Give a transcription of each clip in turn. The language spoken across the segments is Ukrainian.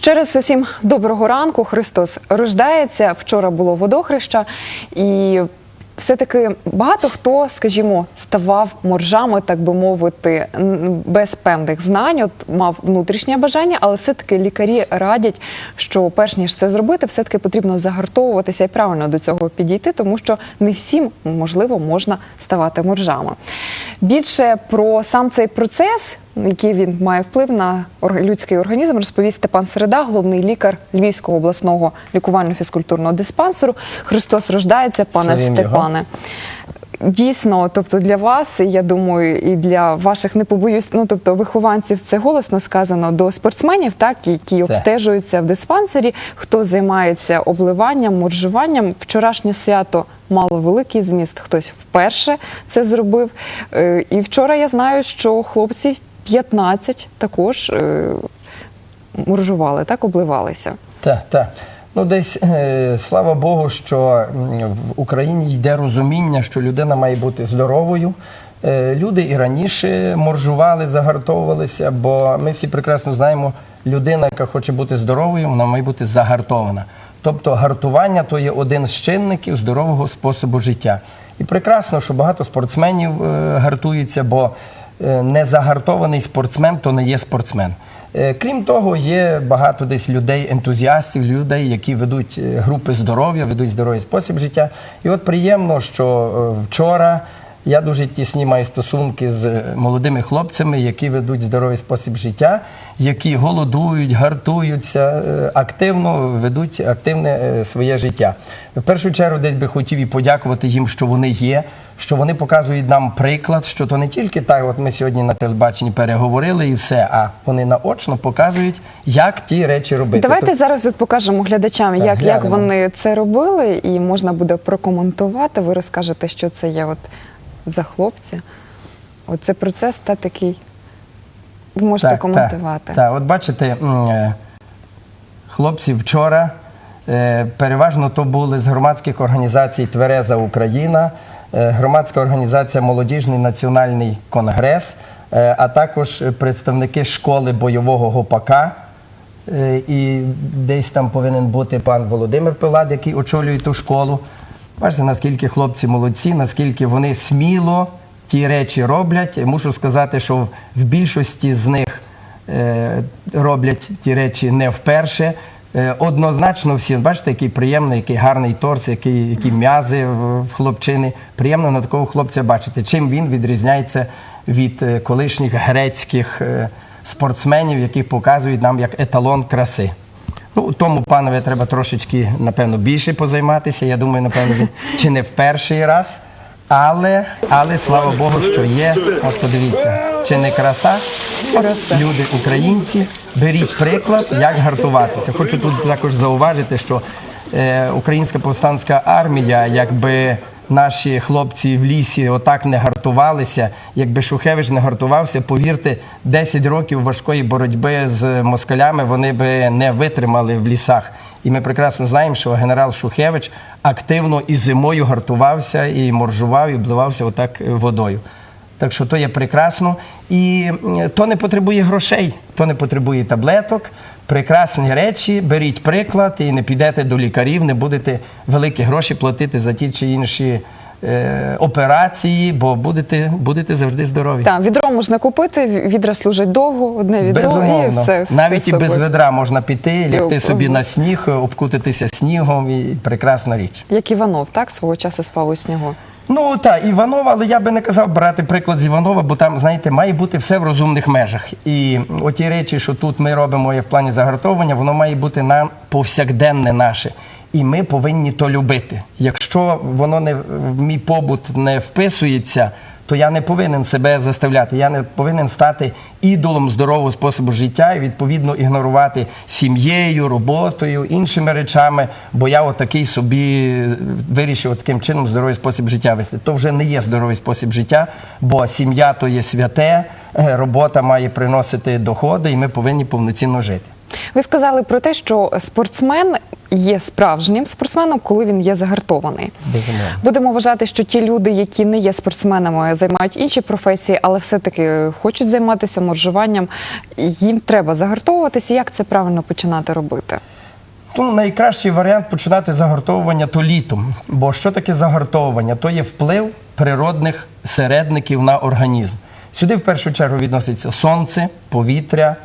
Ще раз усім доброго ранку. Христос рождається. Вчора було водохреща, і все-таки багато хто, скажімо, ставав моржами, так би мовити, без певних знань. От мав внутрішнє бажання, але все-таки лікарі радять, що перш ніж це зробити, все-таки потрібно загартовуватися і правильно до цього підійти, тому що не всім можливо можна ставати моржами. Більше про сам цей процес який він має вплив на людський організм, розповість Степан Середа, головний лікар Львівського обласного лікувально-фізкультурного диспансеру. Христос рождається, пане Славім його. Степане. Дійсно, тобто для вас, я думаю, і для ваших не побоюсь, ну тобто вихованців, це голосно сказано до спортсменів, так які обстежуються в диспансері, хто займається обливанням, моржуванням. Вчорашнє свято мало великий зміст. Хтось вперше це зробив. Е, І вчора я знаю, що хлопців 15 також е, моржували, так обливалися. Так, так. Ну, десь е, слава Богу, що в Україні йде розуміння, що людина має бути здоровою. Е, люди і раніше моржували, загартовувалися, бо ми всі прекрасно знаємо, людина, яка хоче бути здоровою, вона має бути загартована. Тобто гартування то є один з чинників здорового способу життя. І прекрасно, що багато спортсменів е, гартуються, бо е, незагартований спортсмен то не є спортсмен. Е, Крім того, є багато десь людей, ентузіастів, людей, які ведуть е, групи здоров'я, ведуть здоровий спосіб життя. І от приємно, що вчора я дуже тісні маю стосунки з молодими хлопцями, які ведуть здоровий спосіб життя, які голодують, гартуються, активно ведуть активне своє життя. В першу чергу, десь би хотів і подякувати їм, що вони є, що вони показують нам приклад, що то не тільки так, от ми сьогодні на телебаченні переговорили і все, а вони наочно показують, як ті речі робити. Давайте зараз от покажемо глядачам, Так, як, як вони це робили, і можна буде прокоментувати. Ви розкажете, що це є от за хлопці. Оце процес та такий. Ви можете коментувати. Так, так. от бачите, е, хлопці вчора е, переважно то були з громадських організацій Твереза Україна, громадська організація Молодіжний національний конгрес, е, а також представники школи бойового гопака. Е, І десь там повинен бути пан Володимир Пилат, який очолює ту школу. Бачите, наскільки хлопці молодці, наскільки вони сміло ті речі роблять. Мушу сказати, що в більшості з них е, роблять ті речі не вперше. Е, Однозначно всі, бачите, який приємний, який гарний торс, які, які м'язи в хлопчини. Приємно на такого хлопця бачити. Чим він відрізняється від е, колишніх грецьких е, спортсменів, які показують нам як еталон краси. Ну, тому панове треба трошечки, напевно, більше позайматися. Я думаю, напевно, він чи не в перший раз. Але, але слава Богу, що є. От подивіться, чи не краса? Люди, українці, беріть приклад, як гартуватися. Хочу тут також зауважити, що е, українська повстанська армія, якби наші хлопці в лісі отак не гартувалися, якби Шухевич не гартувався, повірте, 10 років важкої боротьби з москалями вони би не витримали в лісах. І ми прекрасно знаємо, що генерал Шухевич активно і зимою гартувався, і моржував, і обливався отак е, водою. Так що то є прекрасно. І то не потребує грошей, то не потребує таблеток. Прекрасні речі, беріть приклад і не підете до лікарів, не будете великі гроші платити за ті чи інші е, операції, бо будете, будете завжди здорові. Так, відро можна купити, відра служать довго, одне відро і Безумовно. все. все Навіть і без собою. ведра можна піти, лягти об- собі на сніг, обкутатися снігом і прекрасна річ. Як Іванов, так, свого часу спав у снігу. Ну так, Іванова, але я би не казав брати приклад з Іванова, бо там, знаєте, має бути все в розумних межах. І оті речі, що тут ми робимо в плані загартовування, воно має бути нам повсякденне наше. І ми повинні то любити. Якщо воно не в мій побут не вписується, то я не повинен себе заставляти. Я не повинен стати ідолом здорового способу життя і відповідно ігнорувати сім'єю, роботою, іншими речами, бо я отакий собі вирішив таким чином здоровий спосіб життя вести. То вже не є здоровий спосіб життя, бо сім'я то є святе, е, робота має приносити доходи, і ми повинні повноцінно жити. Ви сказали про те, що спортсмен є справжнім спортсменом, коли він є загартований. Безумовно. Будемо вважати, що ті люди, які не є спортсменами, займають інші професії, але все-таки хочуть займатися моржуванням, їм треба загартовуватися. Як це правильно починати робити? Ну, найкращий варіант починати загартовування то літом. Бо що таке загартовування? То є вплив природних середників на організм. Сюди в першу чергу відноситься сонце, повітря,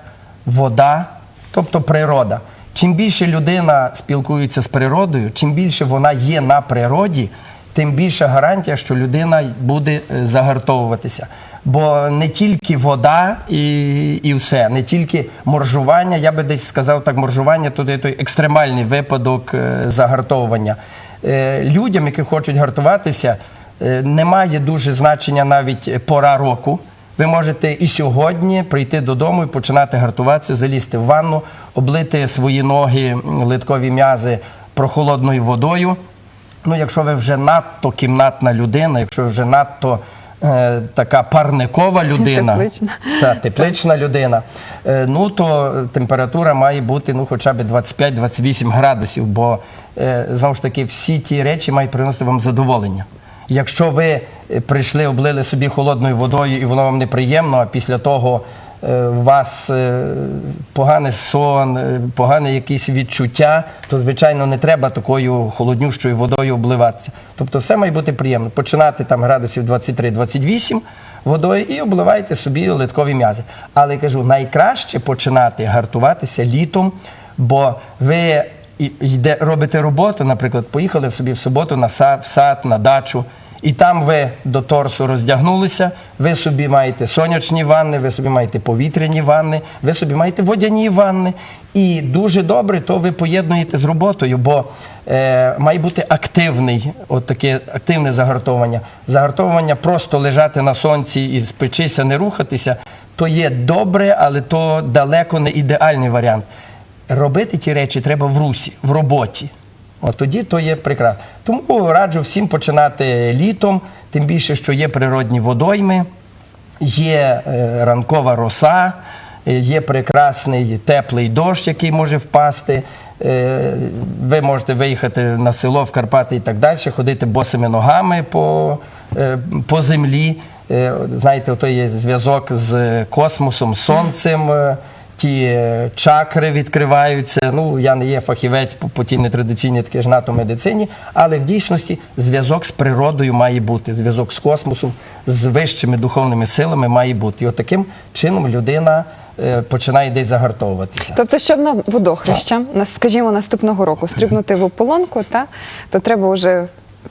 вода, тобто природа. Чим більше людина спілкується з природою, чим більше вона є на природі, тим більша гарантія, що людина буде е, загартовуватися. Бо не тільки вода і, і все, не тільки моржування, я би десь сказав так, моржування то є той екстремальний випадок е, загартовування. Е, Людям, які хочуть гартуватися, немає дуже значення навіть пора року. Ви можете і сьогодні прийти додому і починати гартуватися, залізти в ванну, облити свої ноги, литкові м'язи прохолодною водою. Ну, якщо ви вже надто кімнатна людина, якщо ви вже надто е, така парникова людина, Теплична. та, теплична людина, е, ну то температура має бути ну, хоча б 25-28 градусів, бо е, знову ж таки всі ті речі мають приносити вам задоволення. Якщо ви е, прийшли, облили собі холодною водою і воно вам неприємно, а після того е, у вас е, поганий сон, погане якісь відчуття, то звичайно не треба такою холоднющою водою обливатися. Тобто все має бути приємно. Починати там градусів 23-28 водою і обливайте собі литкові м'язи. Але кажу, найкраще починати гартуватися літом, бо ви йде, робите роботу, наприклад, поїхали собі в суботу на сад, в сад, на дачу. І там ви до торсу роздягнулися, ви собі маєте сонячні ванни, ви собі маєте повітряні ванни, ви собі маєте водяні ванни. І дуже добре, то ви поєднуєте з роботою, бо е, має бути активний, от таке активне загартовування. Загартовування просто лежати на сонці і спечися, не рухатися, то є добре, але то далеко не ідеальний варіант. Робити ті речі треба в русі, в роботі. От тоді то є прекрасно. Тому раджу всім починати літом, тим більше, що є природні водойми, є е, ранкова роса, е, є прекрасний теплий дощ, який може впасти. Е, ви можете виїхати на село в Карпати і так далі, ходити босими ногами по, по землі. Знаєте, ото є зв'язок з космосом, сонцем. Ті е, чакри відкриваються. Ну, я не є фахівець по, по тій нетрадиційній таке ж НАТО медицині, але в дійсності зв'язок з природою має бути, зв'язок з космосом, з вищими духовними силами має бути. І от таким чином людина е, починає десь загартовуватися. Тобто, щоб на водохреща, на- скажімо, наступного року стрибнути в ополонку, та, то треба вже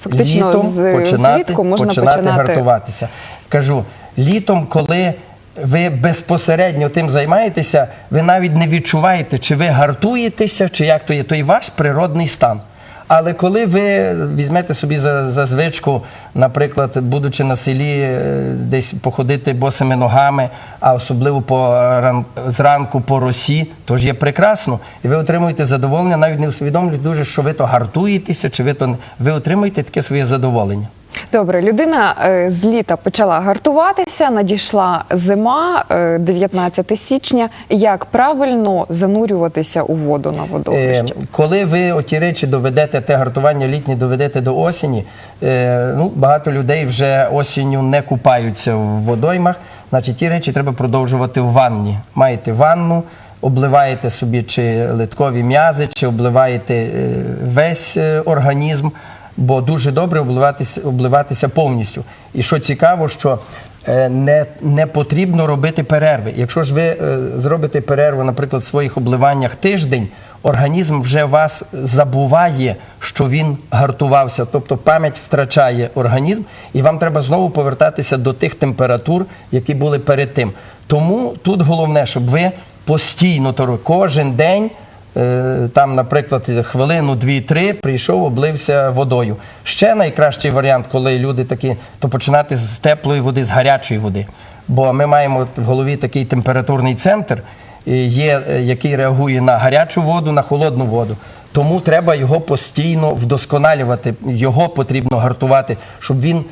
фактично літом з влітку можна починати, починати. гартуватися. Кажу, літом, коли ви безпосередньо тим займаєтеся, ви навіть не відчуваєте, чи ви гартуєтеся, чи як то є, то і ваш природний стан. Але коли ви візьмете собі за, за звичку, наприклад, будучи на селі, е, десь походити босими ногами, а особливо по ран, зранку по росі, то ж є прекрасно. І ви отримуєте задоволення, навіть не усвідомлюєте дуже, що ви то гартуєтеся, чи ви то не- ви отримуєте таке своє задоволення. Добре, людина е, з літа почала гартуватися, надійшла зима, е, 19 січня. Як правильно занурюватися у воду на Е, водохреще? коли ви оті речі доведете, те гартування літнє доведете до осені, е, ну, багато людей вже осінню не купаються в водоймах, значить ті речі треба продовжувати в ванні. Маєте ванну, обливаєте собі чи литкові м'язи, чи обливаєте е, весь е, організм, бо дуже добре обливатися, обливатися повністю. І що цікаво, що е, не, не потрібно робити перерви. Якщо ж ви е, зробите перерву, наприклад, в своїх обливаннях тиждень, організм вже вас забуває, що він гартувався, тобто пам'ять втрачає організм, і вам треба знову повертатися до тих температур, які були перед тим. Тому тут головне, щоб ви постійно кожен день. Е, Там, наприклад, хвилину, дві-три прийшов, облився водою. Ще найкращий варіант, коли люди такі, то починати з теплої води, з гарячої води. Бо ми маємо в голові такий температурний центр, є, е, який реагує на гарячу воду, на холодну воду. Тому треба його постійно вдосконалювати. Його потрібно гартувати, щоб він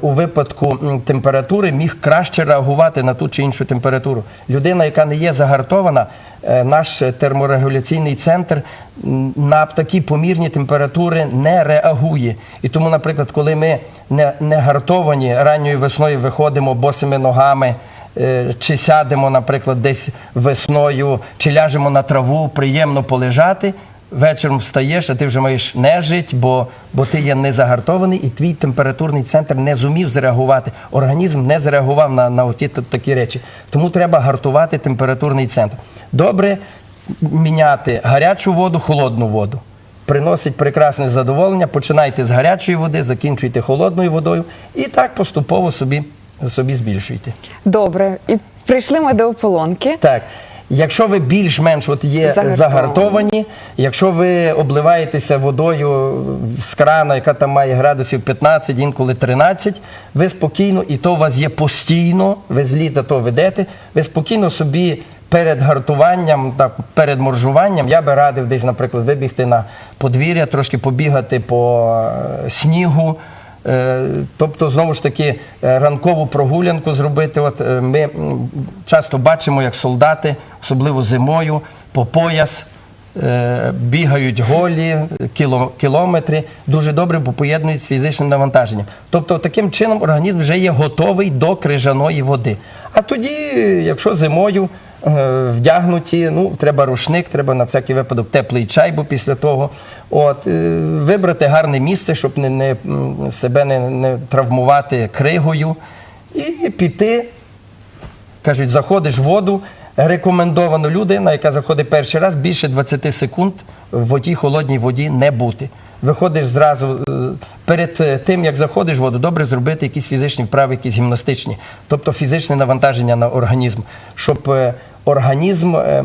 у випадку температури міг краще реагувати на ту чи іншу температуру. Людина, яка не є загартована, е, наш терморегуляційний центр на такі помірні температури не реагує. І тому, наприклад, коли ми не, не гартовані ранньою весною виходимо босими ногами. е, Чи сядемо, наприклад, десь весною, чи ляжемо на траву, приємно полежати. Вечором встаєш, а ти вже маєш нежить, бо, бо ти є не загартований, і твій температурний центр не зумів зреагувати. Організм не зреагував на, на оті такі речі. Тому треба гартувати температурний центр. Добре міняти гарячу воду, холодну воду. Приносить прекрасне задоволення. Починайте з гарячої води, закінчуйте холодною водою і так поступово собі, собі збільшуйте. Добре, і прийшли ми до ополонки. Так. Якщо ви більш-менш от є Загартовані. загартовані, якщо ви обливаєтеся водою з крана, яка там має градусів 15, інколи 13, ви спокійно, і то у вас є постійно, ви з літа то ведете, ви спокійно собі перед гартуванням, так, перед моржуванням, я би радив десь, наприклад, вибігти на подвір'я, трошки побігати по е, снігу. Е, Тобто, знову ж таки, е, ранкову прогулянку зробити. От е, ми часто бачимо, як солдати, особливо зимою, по пояс бігають голі кілометри. Дуже добре, бо поєднують з фізичним навантаженням. Тобто, таким чином організм вже є готовий до крижаної води. А тоді, якщо зимою вдягнуті, ну треба рушник, треба на всякий випадок теплий чай, бо після того. От, е, вибрати гарне місце, щоб не, не, себе не, не травмувати кригою, і піти, кажуть, заходиш в воду. Рекомендовано людина, яка заходить перший раз, більше 20 секунд в воді, холодній воді не бути. Виходиш зразу е, перед е, тим, як заходиш в воду, добре зробити якісь фізичні вправи, якісь гімнастичні, тобто фізичне навантаження на організм, щоб е, організм е,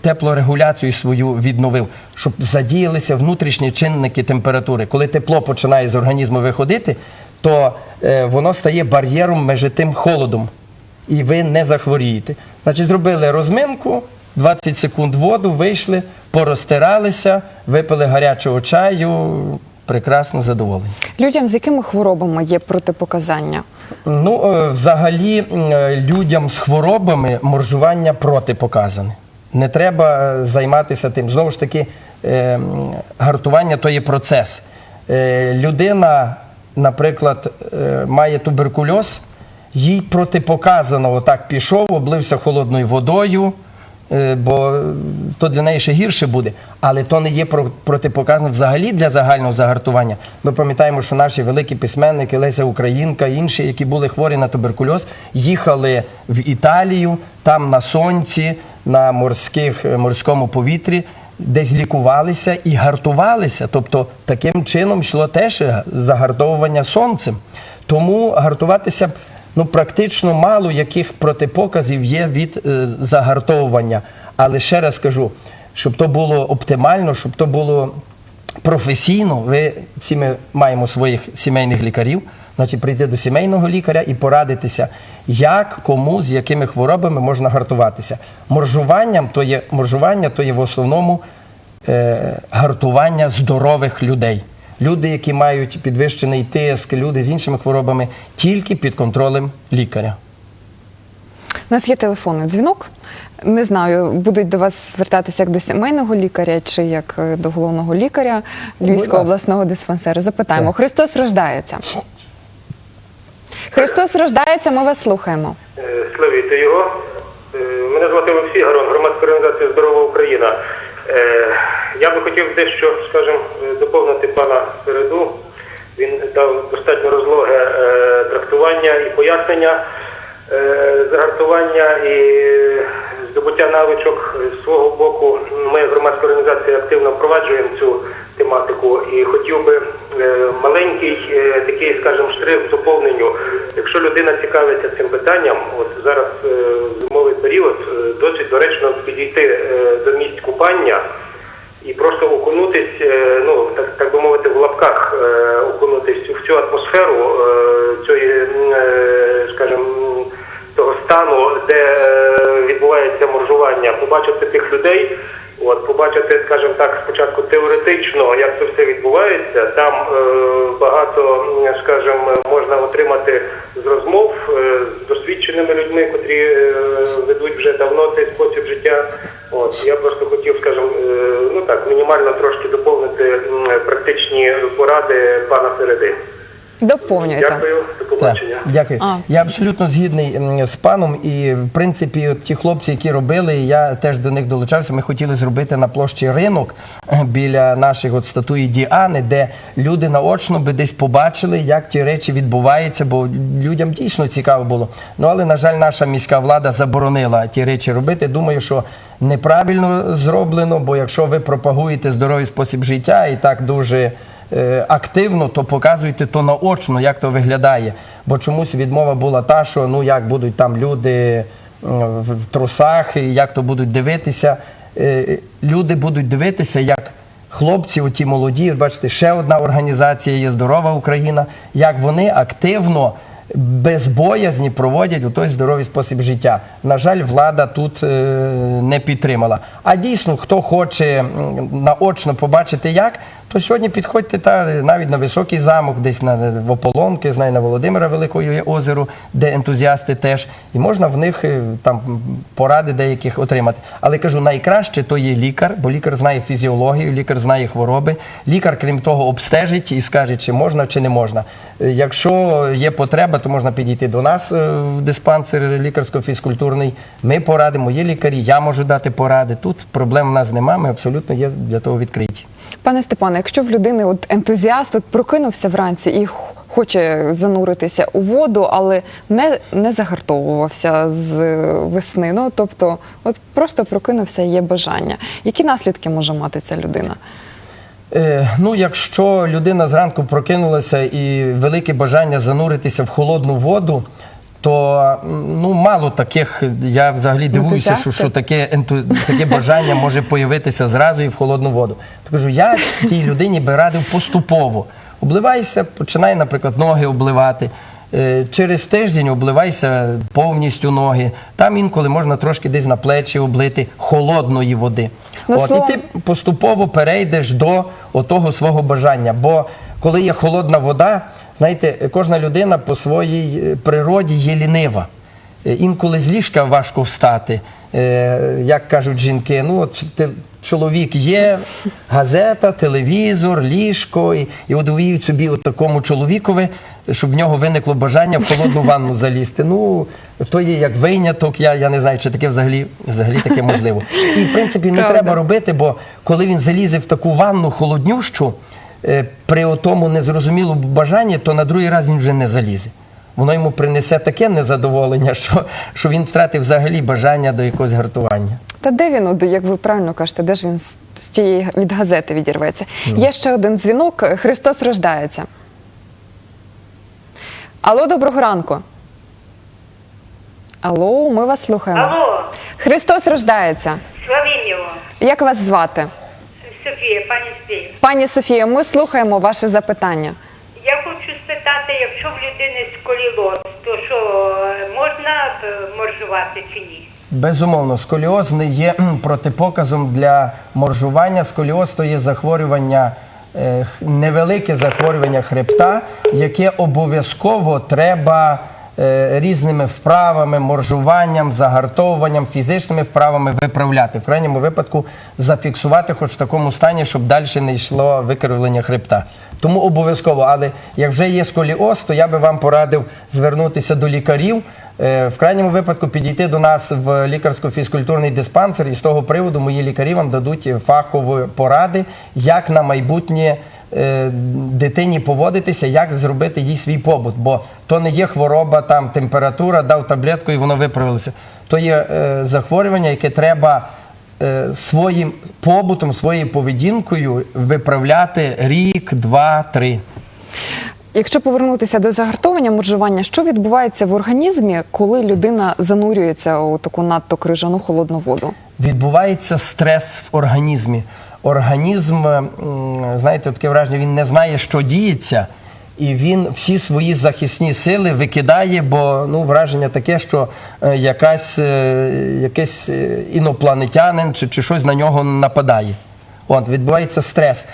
теплорегуляцію свою відновив, щоб задіялися внутрішні чинники температури. Коли тепло починає з організму виходити, то е, воно стає бар'єром між тим холодом і ви не захворієте. Значить, зробили розминку, 20 секунд воду, вийшли, порозтиралися, випили гарячого чаю, прекрасно задоволені. Людям з якими хворобами є протипоказання? Ну, е, взагалі, е, людям з хворобами моржування протипоказане. Не треба е, займатися тим. Знову ж таки, гартування то є процес. Людина, наприклад, має туберкульоз, їй протипоказано отак пішов, облився холодною водою. Е, Бо то для неї ще гірше буде, але то не є про- протипоказано взагалі для загального загартування. Ми пам'ятаємо, що наші великі письменники Леся Українка, інші, які були хворі на туберкульоз, їхали в Італію, там на сонці, на морських, е, морському повітрі, десь лікувалися і гартувалися. Тобто таким чином йшло теж загартовування сонцем. Тому гартуватися ну, практично мало яких протипоказів є від е, загартовування. Але ще раз кажу, щоб то було оптимально, щоб то було професійно, ви всі ми маємо своїх сімейних лікарів, значить прийти до сімейного лікаря і порадитися, як, кому, з якими хворобами можна гартуватися. Моржуванням то є, моржування то є в основному е, гартування здорових людей. Люди, які мають підвищений тиск, люди з іншими хворобами, тільки під контролем лікаря. У нас є телефонний дзвінок. Не знаю, будуть до вас звертатися як до сімейного лікаря чи як е, до головного лікаря Львівського обласного диспансеру. Запитаємо. Так. Христос рождається. Христос рождається, ми вас слухаємо. Е, Славіте його. Е, Мене звати Олексій Гарон, громадська організація Здорова Україна. Е, Я би хотів дещо, скажімо, е, доповнити пана Середу. Він дав достатньо розлоге е, трактування і пояснення загартування і здобуття навичок з свого боку. Ми, громадська організація, активно впроваджуємо цю тематику і хотів би е, маленький е, такий, скажімо, штрих доповненню. Якщо людина цікавиться цим питанням, от зараз е, зимовий період досить доречно підійти до місць купання і просто окунутись, ну так, так би мовити, в лапках окунутись в цю атмосферу цієї, скажімо, того стану, де відбувається моржування, побачити тих людей, От побачити, скажімо так, спочатку теоретично, як це все відбувається. Там е, багато, скажімо, можна отримати з розмов е, з досвідченими людьми, котрі е, ведуть вже давно цей спосіб життя. От я просто хотів, скажімо, е, ну так мінімально трошки доповнити практичні поради пана Середи. Доповнюйте. Дякую, до Так, дякую. А. Я абсолютно згідний м, з паном. І в принципі, от ті хлопці, які робили, я теж до них долучався. Ми хотіли зробити на площі ринок е, біля наших от статуї Діани, де люди наочно би десь побачили, як ті речі відбуваються, бо людям дійсно цікаво було. Ну але на жаль, наша міська влада заборонила ті речі робити. Думаю, що неправильно зроблено, бо якщо ви пропагуєте здоровий спосіб життя і так дуже активно, то показуйте то наочно, як то виглядає. Бо чомусь відмова була та, що ну як будуть там люди в в трусах, як то будуть дивитися. Е, Люди будуть дивитися, як хлопці, оті молоді, бачите, ще одна організація є здорова Україна, як вони активно. Без боязні проводять у той здоровий спосіб життя. На жаль, влада тут е, не підтримала. А дійсно, хто хоче наочно побачити як, то сьогодні підходьте та навіть на високий замок, десь на в Ополонки, знаю, на Володимира Великого озеро, де ентузіасти теж, і можна в них е, там поради деяких отримати. Але кажу, найкраще то є лікар, бо лікар знає фізіологію, лікар знає хвороби. Лікар, крім того, обстежить і скаже, чи можна, чи не можна. Е, Якщо є потреба, то можна підійти до нас е, в диспансер лікарсько-фізкультурний. Ми порадимо, є лікарі, я можу дати поради. Тут проблем в нас немає, ми абсолютно є для того відкриті. Пане Степане, якщо в людини от ентузіаст от прокинувся вранці і хоче зануритися у воду, але не, не загартовувався з е, весни. Ну тобто, от просто прокинувся, є бажання. Які наслідки може мати ця людина? Е, ну, якщо людина зранку прокинулася і велике бажання зануритися в холодну воду, то ну мало таких. Я взагалі дивуюся, що, що таке енту, таке бажання може появитися зразу і в холодну воду. То кажу, я тій людині би радив поступово. Обливайся, починай, наприклад, ноги обливати. Е, Через тиждень обливайся повністю ноги. Там інколи можна трошки десь на плечі облити холодної води. Ну, От, словом- і ти поступово перейдеш до отого свого бажання. Бо коли є холодна вода, знаєте, кожна людина по своїй е, природі є лінива. Е, Інколи з ліжка важко встати, як кажуть жінки. Ну, от те- чоловік є, газета, телевізор, ліжко. І, і от уявіть собі от такому чоловікові, щоб в нього виникло бажання в холодну ванну залізти. Ну, то є як виняток, я, я не знаю, чи таке взагалі, взагалі таке можливо. І в принципі не Правда. треба робити, бо коли він залізе в таку ванну холоднющу, е, при отому незрозумілому бажанні, то на другий раз він вже не залізе. Воно йому принесе таке незадоволення, що, що він втратив взагалі бажання до якогось гартування. Та де він, от, як ви правильно кажете, де ж він з з тієї від газети відірветься? Є ще один дзвінок. Христос рождається. Алло, доброго ранку. Алло, ми вас слухаємо. Алло, Христос рождається. Славім'єво, Як вас звати? Софія, пані Софія. Пані Софія, ми слухаємо ваше запитання. Я хочу спитати, якщо в людини сколілоз, то що е, можна е, моржувати чи ні? Безумовно, сколіоз не є протипоказом для моржування. Сколіоз то є захворювання, е, невелике захворювання хребта, яке обов'язково треба різними вправами, моржуванням, загартовуванням, фізичними вправами виправляти. В крайньому випадку зафіксувати, хоч в такому стані, щоб далі не йшло викривлення хребта. Тому обов'язково, але як вже є сколіоз, то я би вам порадив звернутися до лікарів. Е, В крайньому випадку підійти до нас в лікарсько-фізкультурний диспансер, і з того приводу мої лікарі вам дадуть фахові поради, як на майбутнє е, дитині поводитися, як зробити їй свій побут. Бо то не є хвороба, там температура, дав таблетку і воно виправилося. То є е, захворювання, яке треба е, своїм побутом, своєю поведінкою виправляти рік, два, три. Якщо повернутися до загартовування моржування, що відбувається в організмі, коли людина занурюється у таку надто крижану холодну воду? відбувається стрес в організмі. Організм, знаєте, таке враження, він не знає, що діється, і він всі свої захисні сили викидає, бо ну, враження таке, що е, якась, е, якийсь е, інопланетянин чи, чи щось на нього нападає. От, відбувається стрес.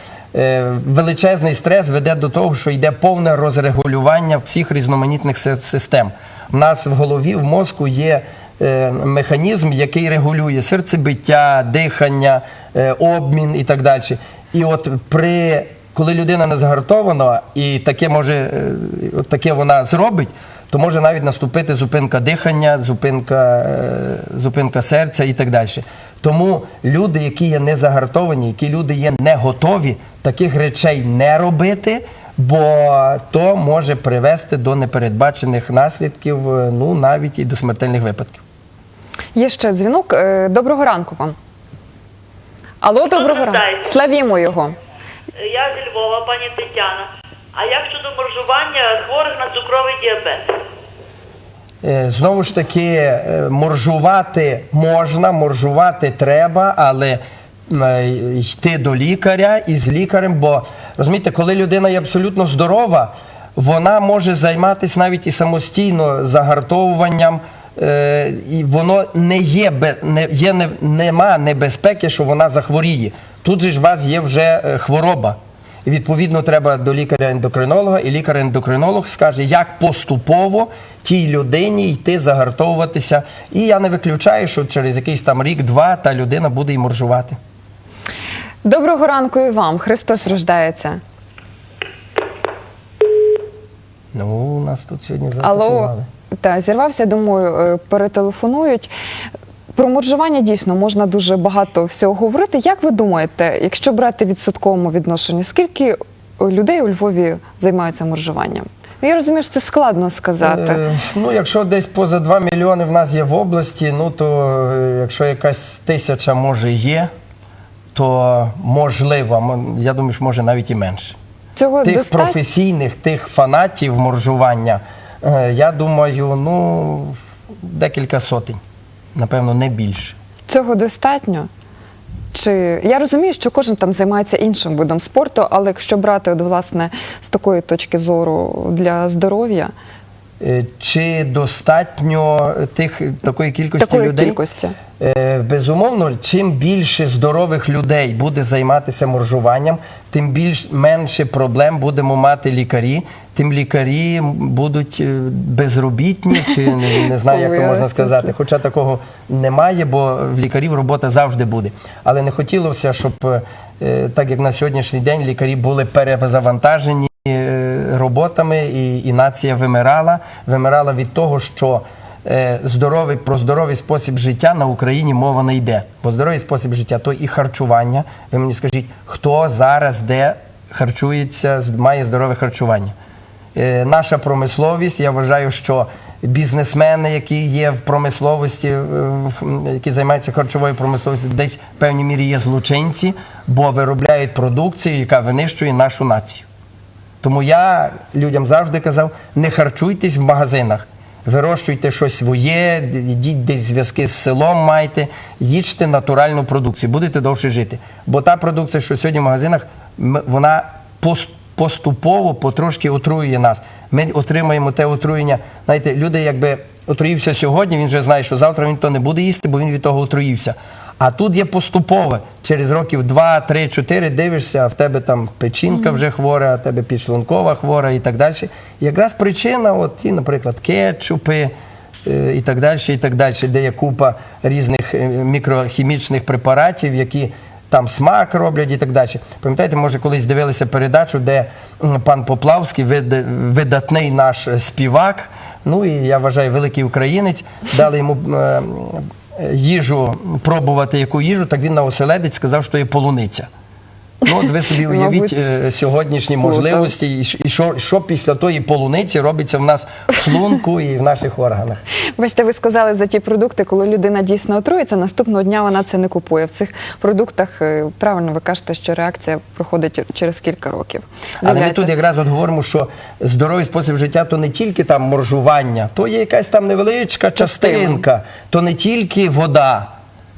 Величезний стрес веде до того, що йде повне розрегулювання всіх різноманітних систем. У нас в голові, в мозку є механізм, який регулює серцебиття, дихання, е, обмін і так далі. І от при коли людина не загартована і таке може е, таке вона зробить, то може навіть наступити зупинка дихання, зупинка, е, зупинка серця і так далі. Тому люди, які є не загартовані, які люди є не готові, таких речей не робити, бо то може привести до непередбачених наслідків, е, ну навіть і до смертельних випадків. Є ще дзвінок. Е, Доброго ранку вам. Алло, доброго ранку. Славімо його. Я зі Львова, пані Тетяна. А як щодо моржування хворих на цукровий діабет? Е, Знову ж таки, е, моржувати можна, моржувати треба, але йти до лікаря і з лікарем, бо розумієте, коли людина є абсолютно здорова, вона може займатися навіть і самостійно загартовуванням. Е, І воно не є, не, є не, нема небезпеки, що вона захворіє. Тут же ж у вас є вже е, хвороба. І відповідно треба до лікаря-ендокринолога, і лікар-ендокринолог скаже, як поступово тій людині йти загартовуватися. І я не виключаю, що через якийсь там рік-два та людина буде і моржувати. Доброго ранку і вам. Христос рождається. Ну, у нас тут сьогодні Алло, заатакували. Та зірвався. Думаю, е, перетелефонують. Про моржування дійсно можна дуже багато всього говорити. Як ви думаєте, якщо брати відсотковому відношенні, скільки людей у Львові займаються моржуванням? Ну, Я розумію, що це складно сказати. Е, ну, якщо десь поза 2 мільйони в нас є в області, ну то е, якщо якась тисяча може є, то можливо, я думаю, що може навіть і менше. Цього тих достатньо. професійних, тих фанатів моржування, е, я думаю, ну декілька сотень, напевно, не більше. Цього достатньо? Чи я розумію, що кожен там займається іншим видом спорту, але якщо брати от, власне з такої точки зору для здоров'я, Е, Чи достатньо тих такої кількості такої людей? кількості. Е, Безумовно, чим більше здорових людей буде займатися моржуванням, тим більш менше проблем будемо мати лікарі. Тим лікарі будуть е, безробітні, чи не, не знаю, як то можна сказати. Хоча такого немає, бо в лікарів робота завжди буде. Але не хотілося, щоб е, так як на сьогоднішній день лікарі були перезавантажені е, роботами, і, і нація вимирала. Вимирала від того, що е, здоровий про здоровий спосіб життя на Україні мова не йде. Бо здоровий спосіб життя то і харчування. Ви мені скажіть, хто зараз де харчується, має здорове харчування? Е, наша промисловість, я вважаю, що бізнесмени, які є в промисловості, е, які займаються харчовою промисловістю, десь в певній мірі є злочинці, бо виробляють продукцію, яка винищує нашу націю. Тому я людям завжди казав: не харчуйтесь в магазинах. Вирощуйте щось своє, йдіть десь зв'язки з селом майте, їжте натуральну продукцію, будете довше жити. Бо та продукція, що сьогодні в магазинах, вона поступово потрошки отруює нас. Ми отримаємо те отруєння. Знаєте, люди, якби отруївся сьогодні, він вже знає, що завтра він то не буде їсти, бо він від того отруївся. А тут є поступове. Через років 2, 3, 4 дивишся, а в тебе там печінка вже хвора, а в тебе підшлункова хвора і так далі. І якраз причина, от ті, наприклад, кетчупи е, і так далі, і так далі, де є купа різних е, мікрохімічних препаратів, які там смак роблять і так далі. Пам'ятаєте, може, колись дивилися передачу, де пан Поплавський, вид- видатний наш співак, ну і я вважаю, великий українець, дали йому е, їжу, пробувати яку їжу, так він на оселедець сказав, що є полуниця. Ну, от ви собі уявіть Мабуть, е, сьогоднішні сплутав. можливості, і що- і що, що після тої полуниці робиться в нас в шлунку і в наших органах. Бачите, ви сказали за ті продукти, коли людина дійсно отрується, наступного дня вона це не купує. В цих продуктах е, правильно ви кажете, що реакція проходить через кілька років. Але ми З'являється- тут якраз от говоримо, що здоровий спосіб життя то не тільки там моржування, то є якась там невеличка Частина. частинка, то не тільки вода,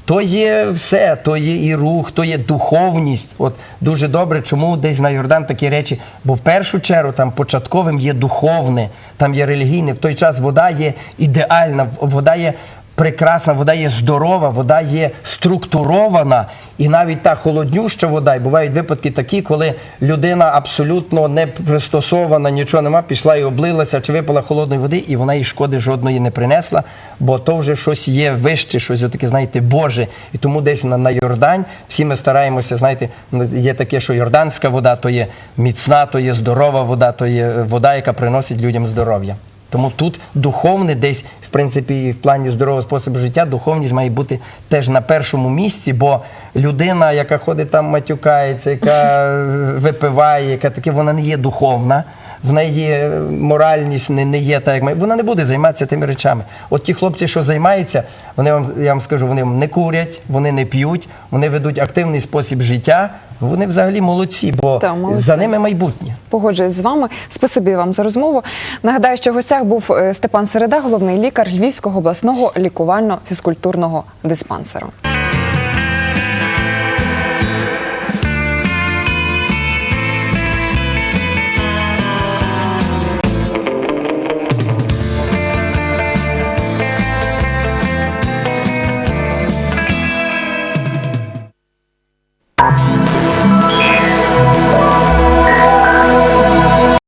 То є все, то є і рух, то є духовність. От дуже добре, чому десь на Йордан такі речі. Бо в першу чергу там початковим є духовне, там є релігійне. В той час вода є ідеальна, вода є прекрасна, вода є здорова, вода є структурована, і навіть та холоднюща вода, і бувають випадки такі, коли людина абсолютно не пристосована, нічого нема, пішла і облилася чи випила холодної води, і вона їй шкоди жодної не принесла, бо то вже щось є вище, щось таке, знаєте, Боже. І тому десь на, на Йордань всі ми стараємося, знаєте, є таке, що йорданська вода то є міцна, то є здорова вода, то є вода, яка приносить людям здоров'я. Тому тут духовне десь, принципі, і в плані здорового способу життя, духовність має бути теж на першому місці, бо людина, яка ходить там, матюкається, яка випиває, яка таке, вона не є духовна. В неї моральність не, не є так, як має. Вона не буде займатися тими речами. От ті хлопці, що займаються, вони вам я вам скажу, вони не курять, вони не п'ють, вони ведуть активний спосіб життя. Вони взагалі молодці, бо Та, молодці. за ними майбутнє. Погоджуюсь з вами. Спасибі вам за розмову. Нагадаю, що в гостях був е, Степан Середа, головний лікар Львівського обласного лікувально-фізкультурного диспансеру.